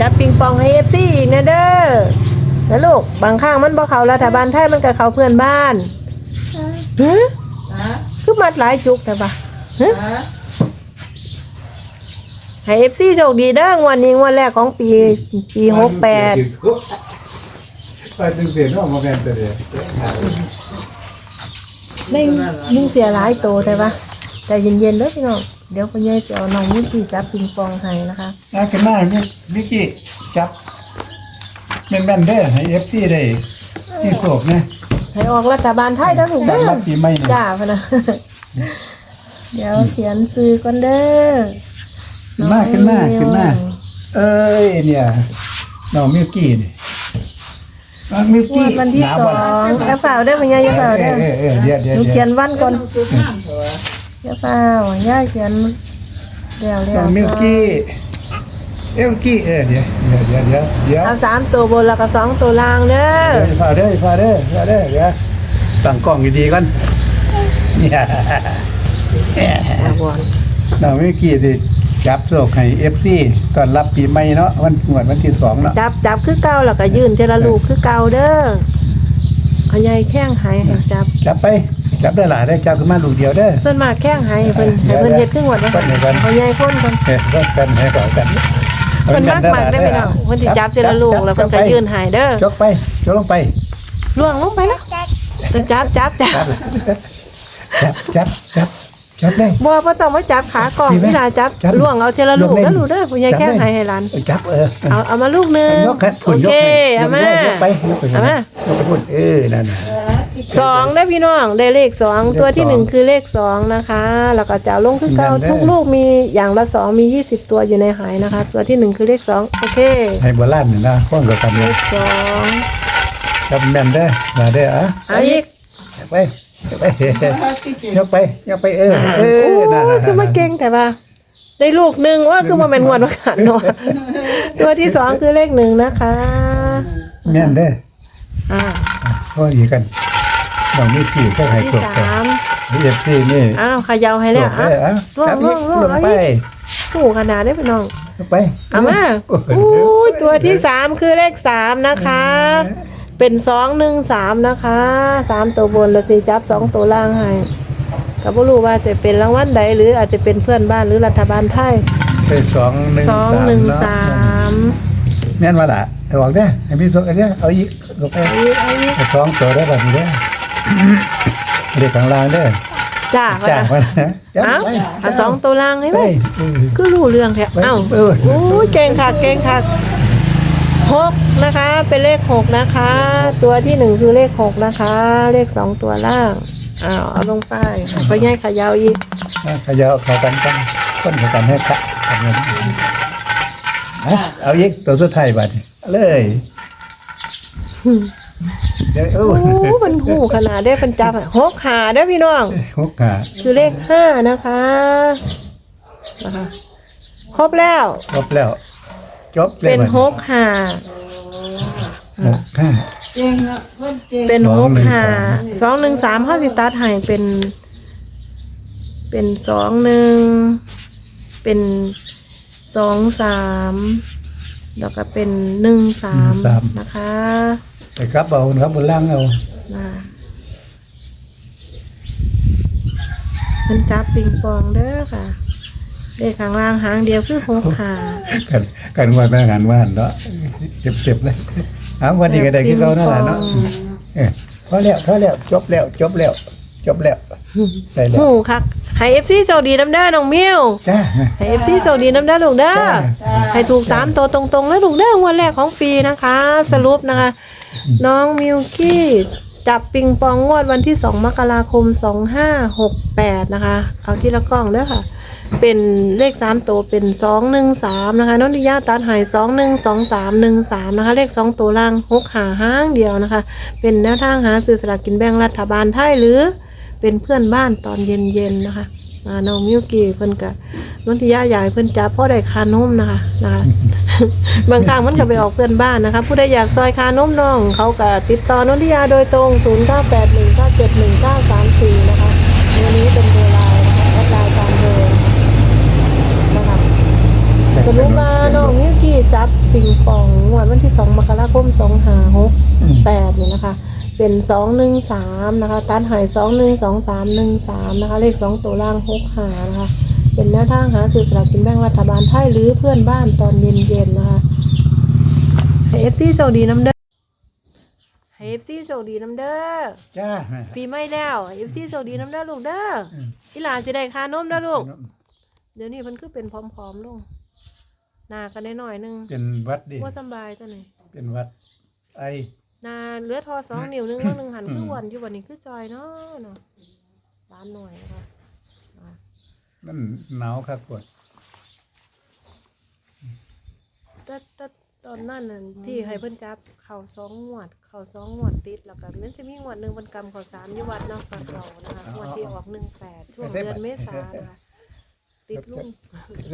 จับปิงปองให้เอฟซีอีกนะเด้อนะลูกบางข้างมันบ่เขารัฐบาลไทยมันกับเขาเพื่อนบ้านฮะคือมัดหลายจุกแต่ปะฮะให้เอฟซีโชคดีเด้องวันนี้งวันแรกของปีปีหกแปดไปถึงเสียนอกมาแม่นตัวเดียวได้ยิ่งเสียหลายโตแต่ปะแต่เย็นๆเด้อพี่น้อง เดี๋ยวพ่อใหญ่จะเอาน้องมุ้กี้จับปิงปองให้นะคะ น่ากันมากนี่มิกกี้จับแม่นๆเด้อให้เอฟซีได้ที่โศกนะให้ออกรัฐบาลไทยแล้วถูกสาเด้มอรับปีใหม่นะจ้าพะนะ เดี๋ยวเขียนซื้อก่อนเด้อขึ้นมาขึ้นมาขึ้นมาเอ้ยเนี่ยน้องมิกกี้นี่น้องมิกงวกี้ดวันที่หาสอบ่ล่ะงอย่าเปล่าเด้อพญายอย่าเปล่าเอเด้ออเออเออเดี๋ยวเดี๋ยวหนูเดี๋เขียยวนวันก่อน อย่าเปล่าย่าเขียนเดี๋ยวเดี๋น้ยอวงมิกกี้เอลกี้เออเดี๋ยวเดี๋ยวเดี๋ยวเดี๋ยวเดี๋ยวเอาสามตัวบนแล้วก็สองตัวล่างเด้อเดี๋ยวพาเด้อพาเด้อพาเด้อเดี๋ยวตั้งกล้องดีๆก่อนเนี่ยเอาบอลน้องมิกกี้สิจับโศกให้เอฟซีตอนรับปีใหม่เนาะวันงวดวันที่สองเนาะจับจับคือเก่าแล้วก็ยื่นเทละลูกคือเก่าเด้อ พญายแข้งหายให้จับ จับไป จับได้หลายได้จับขึ้นมาลูกเดียวเด้อ ส่วนมากแข้งหายให้เพิ่นให้เพิ่นเฮ็ดครึ่งวันนะเดี๋ยวเดี๋ยวพญายคนก่อนเฮ้ยรักกันให้ก่อนกันเพิ่นมากมากได้อพี่น้องเพิ่นสิจับเทละลูกแล้วเพิ่นก็ยื่นใหายเด้อจกไปจกลงไปล่วงลงไปแล้วจับจับจับจับจับจับ จับเลยบ่บ่ต้องมาจับขากล่องดีไหมเวลาจับจับล่วงเอาเทละลูกยกเล่นแล้วลูกเด้อคุณยายจับแค่เลยให้ให้หลานจับเออเอาเอามาลูกหนึงยกแค่โอฝุ่นยเคกให้เอามายกไปยกไปเอามายกไปพุ่นเออนั่นน่ะ สองได้อพี่น้องได้เลขสองตัวที่หนึ่งคือเลขสองนะคะ แล้วก็จะเอาลงคือเก่าทุกลูกมีอย่างละสองมียี่สิบตัวอยู่ในหายนะคะ ตัวที่หนึ่งคือเลขสองโอเคให้โบราณนี่นะพ้องกับกันเลเลยขสองจับแม่นได้อมาได้ออะเอาอีกยกไป ยกไปยกไปยกไปเออเอโอ้อนั่นน่ะคือมาเก่งแต่ว่า ได้ลูกหนึ่งว่าคือมาเป็นงวดมาขันเนาะตัวที่สองคือเลขหนึ่งนะคะแม่นได้ออ่าก็ดีกันน้องมีกี่ก็ให้ที่จบกันสามเอฟซีนี่อ้าวเขยาวให้จแล้วบอะเลยอะล่วงจับล่อีวกงล่วงลงเอาไปอีกถูกขนาดได้อพี่น้องลงไปเอามาโอ้โหอู้ยตัวที่สามคือเลขสามนะคะ เป็นสองหนึ่งสามนะคะสามตัวบนแล้วสิจับสองตัวล่างให้ก็บ่รู้ว่าจะเป็นรางวัลใดหรืออาจจะเป็นเพื่อนบ้านหรือรัฐบาลไทยไปสองหนึ่งสองสามหนึ่งเนาะสามแม่นว่าล่ะเอาออกได้อให้พี่สกอันเนี้ยเอาอีกลงไปอันนี้อันนี้เอาสองตัวได้แบบนี้ได้อเด็กข้างล่างได้อจ้าจ้าว่ามันนะเอ้าไปเอาสองตัวล่างให้ไปไหมเออก็รู้เรื่องแท้ไปเอ้าเออโอ้ยเก่งค่ะเก่งค่ะ หกนะคะ เป็นเลขหกนะคะ ตัวที่หนึ่งคือเลขหกนะคะ เลขสองตัวล่างอ้าวเอาลงไปไปย่ายขายาวอีกขยาเขากันกันคนเขากันให้กะทำเงินอะเอาอีกตัวสุดท้ายบัดเลยเดี๋ยวเอ้าโอ้มันหูขนาดได้เป็นจับหกหาได้พี่น้องหกขาคือเลขห้านะคะนะคะ ครบแล้ว ครบแล้ว จบเลยเป็นบัดหกหาหกห้าเป็นหกหาสองหนึ่งสามข้อสิตัดให้เป็น เป็นสองหนึ่งเป็นสองสามแล้วก็เป็นหนึ่งสามนะคะไปครับเอาครับบนล่างเอานะมันจับปิงปองเด้อค่ะ เลขข้างล่างหางเดียวคือหกหากันกันว่าแม่งานว่านเนาะเจ็บเจ็บๆเลยเอาวันนี้ก็ได้กินเรานั่นแหละเนาะเออพอแล้วพอแล้วจบแล้วจบแล้วจบแล้วได้แล้วหูคักให้เอฟซีโชคดีน้ำเด้อน้องมิวจ้าให้เอฟซีโชคดีน้ำเด้อลูกเด้อจ้าให้ถูกสามตัวตรงๆแล้วลูกเด้องวันแรกของปีนะคะ สรุปนะคะ น้องมิวกี้จับปิงปองงวดวันที่2มกราคม2568นะคะ เอาที่ละกล้องเด้อค่ะ เป็นเลข3ตัวเป็น213นะคะน้องดิยาตัดหาย212313นะคะ เลข2ตัวล่าง6หาห้างเดียวนะคะ เป็นแนวทางหาซื้อสลากกินแบ่งรัฐบาลไทยหรือเป็นเพื่อนบ้านตอนเย็นๆนะคะน้องมิวกี้เพิ่นกับนนทิยาอยากให้เพิ่นจับพ่อได้คานมนะคะนะคะบางครั้งมันก็ไปออกเพื่อนบ้านนะคะ ผู้ใดอยากซอยคานมน้องเขาก็ติดต่อนนทิยาโดยตรง 0981971934 นะคะเบอร์นี้เป็นเบอร์ไลน์นะคะแอดไลน์ตามเบอร์นะคะ สรุปมาน้องมิวกี้จับปิงปองงวดวันที่2มกราคม2568เนี่ยนะคะ เป็น213นะคะตัดหาย212313นะคะ เลข2ตัวล่าง6หานะคะ เป็นแนวทางหาสื่อสลากกินแบ่งรัฐบาลไทยหรือเพื่อนบ้านตอนเย็นๆนะคะให้เอฟซีโชคดีน้ำเด้อให้เอฟซีโชคดีน้ำเด้อจ้าปีไม่แล้วเอฟซีโชคดีน้ำเด้อลูกเด้ออีหลานจะได้ค่านมเด้อลูก เดี๋ยวนี้มันคือเป็นพร้อมๆลง หนากันได้หน่อยๆนึงเป็นวัดดิว่าสำบายตัวไหนเป็นวัด ไอหนาเหลือทอสองนิ้วนึงแล้วนึงหันคืออ้วันอยู่วันนี้คือจอยเนาะเนาะร้านหน่อยนะคะอะมันหนาวครับกดแต่แต่ตอนนั้นน่ะที่ให้เพิ่นจับเข่าสองงวด เข่าสองงวดติดแล้วก็มันจะมีงวดหนึ่งวันกรรมเข่าสามอยู่วัดเนาะกับเขานะคะงวดที่ออกหนึ่งแปดช่วงเดือนเมษานะคะติดลุง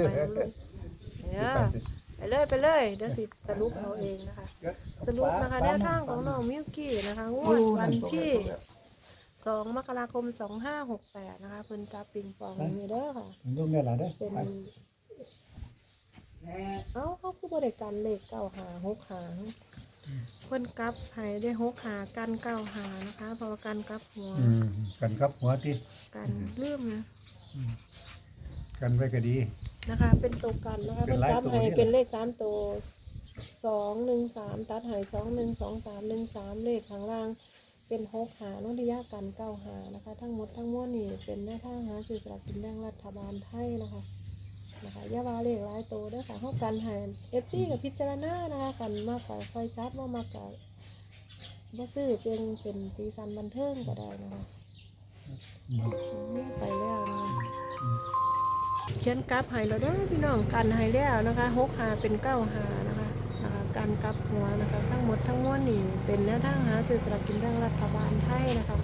ไปกับลุง เนี่ยไปเลยไปเลยเดี๋ยวสิสรุปเอาเองนะคะ สรุปนะคะแนวทางของน้องมิวกี้นะคะงวดวันที่สองมกราคมสองห้าหกแปดนะคะเพิ่นจับปิงปองนี่เด้อค่ะลูกได้หลานได้เป็นเอ้าเขาคือบริการเลขเก้าหาหกหางเพิ่นกลับให้ได้หกหากันเก้าหานะคะเพราะว่ากันกลับหัวอืมกันครับหัวที่กันลืมนะกันไว้ก็ดี นะคะ เป็นตัวกันนะคะเป็เพิ่นนหลายกลับตัวให้เนี่ยเป็นเลขสามตัวสองหนึ่งสามตัดให้สองหนึ่งสองสามหนึ่งสามเลขข้างล่าง เป็นหกหาน้องดิยากันเก้าหานะคะ ทั้งหมดทั้งมวลนี่เป็นแนวทางหาสื่อสลากกินแบ่งรัฐบาลไทยนะคะนะคะอยาวาเลขหลายโตวเด้วยค่ะเขากันให้เอฟซีกับพิจารณานะคะกันมากกว่าคอยจัดว่ามากกว่าว่าซื้อเป็นเป็นสีสันบันเทิงก็ได้นะคะไปแล้วนะคะเขียนกราฟให้เราเด้อพี่น้องกันให้แล้วนะคะหกหาเป็นเก้าหานะคะนะคะการกลับหัวนะคะทั้งหมดทั้งมวลนี่เป็นแนวทางหาสื่อสลากกินแบ่งรัฐบาลไทยนะคะ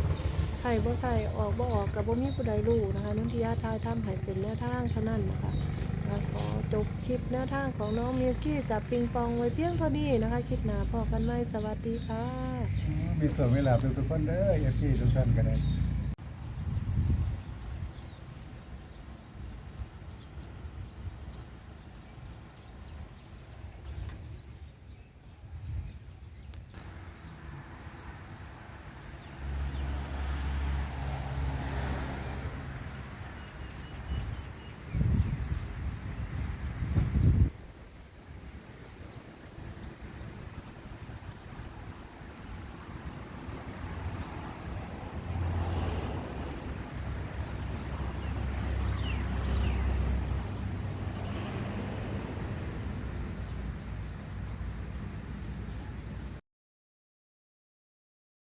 ใส่บ่ใส่ออกบ่ออกกับบ่มีผู้ใดรู้นะคะน้องทิยาทายทำให้เป็นแนวทางเท่านั้นนะคะขอจบคลิปแนวทางของน้องมิวกี้จับปิงปองไว้เพียงเท่านี้นะคะ คลิปหนาพอกันไหมสวัสดีค่ะ มีส่วนเวลาทุกคนเด้ออย่าพี่ทุกท่านก็ได้ค